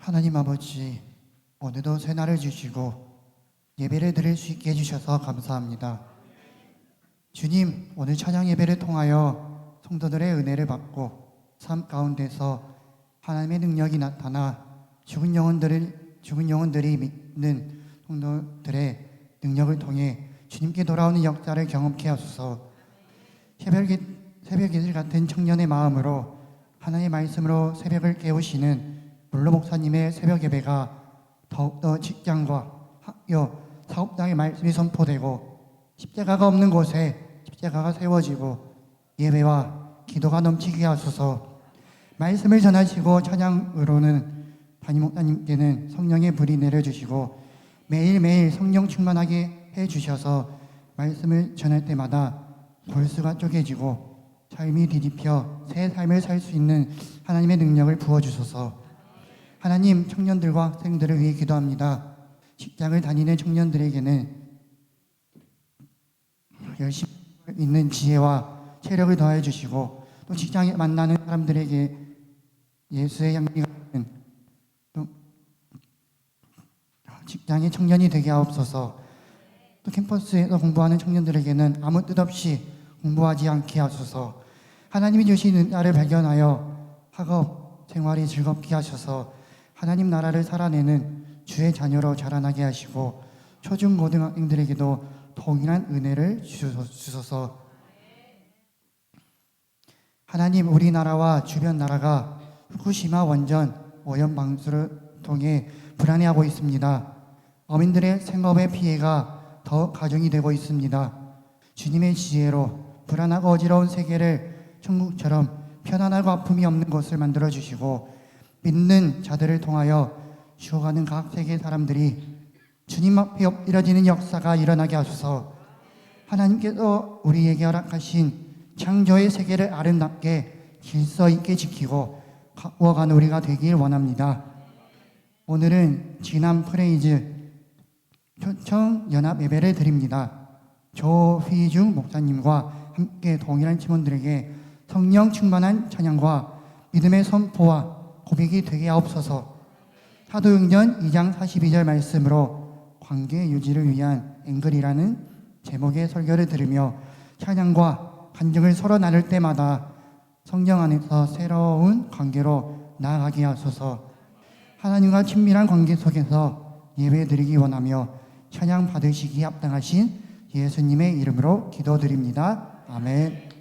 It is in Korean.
하나님 아버지, 오늘도 새날을 주시고 예배를 드릴 수 있게 해주셔서 감사합니다. 주님, 오늘 찬양 예배를 통하여 성도들의 은혜를 받고 삶 가운데서 하나님의 능력이 나타나 죽은 영혼들을 죽은 영혼들이 믿는 성도들의 능력을 통해 주님께 돌아오는 역사를 경험케 하소서. 새벽의 새벽 이슬 같은 청년의 마음으로 하나님의 말씀으로 새벽을 깨우시는 물로 목사님의 새벽 예배가 더욱더 직장과 학교, 사업장의 말씀이 선포되고 십자가가 없는 곳에 십자가가 세워지고 예배와 기도가 넘치게 하소서. 말씀을 전하시고 찬양으로는 담임 목사님께는 성령의 불이 내려주시고 매일매일 성령 충만하게 해주셔서 말씀을 전할 때마다 골수가 쪼개지고 삶이 뒤집혀 새 삶을 살 수 있는 하나님의 능력을 부어주소서 하나님 청년들과 학생들을 위해 기도합니다. 직장을 다니는 청년들에게는 열심히 있는 지혜와 체력을 더해 주시고 또 직장에 만나는 사람들에게 예수의 향기가 또 직장의 청년이 되게 하옵소서. 또 캠퍼스에서 공부하는 청년들에게는 아무 뜻 없이 공부하지 않게 하소서. 하나님이 주신 은혜를 발견하여 학업 생활이 즐겁게 하셔서 하나님 나라를 살아내는 주의 자녀로 자라나게 하시고 초중 고등학생들에게도 동일한 은혜를 주소- 주소서. 하나님 우리나라와 주변 나라가 후쿠시마 원전 오염 방수를 통해 불안해하고 있습니다. 어민들의 생업의 피해가 더 가중이 되고 있습니다. 주님의 지혜로 불안하고 어지러운 세계를 천국처럼 편안하고 아픔이 없는 것을 만들어 주시고 믿는 자들을 통하여 쉬어가는 각 세계 사람들이 주님 앞에 엎드려지는 역사가 일어나게 하소서. 하나님께서 우리에게 허락하신 창조의 세계를 아름답게 질서 있게 지키고 가꾸어가는 우리가 되길 원합니다. 오늘은 지난 프레이즈 초청 연합 예배를 드립니다. 조휘중 목사님과 함께 동일한 팀원들에게 성령 충만한 찬양과 믿음의 선포와 고백이 되게 하옵소서. 사도행전 2장 42절 말씀으로 관계 유지를 위한 앵글이라는 제목의 설교를 들으며 찬양과 간증을 서로 나눌 때마다 성령 안에서 새로운 관계로 나아가게 하소서. 하나님과 친밀한 관계 속에서 예배 드리기 원하며 찬양 받으시기에 합당하신 예수님의 이름으로 기도드립니다. 아멘.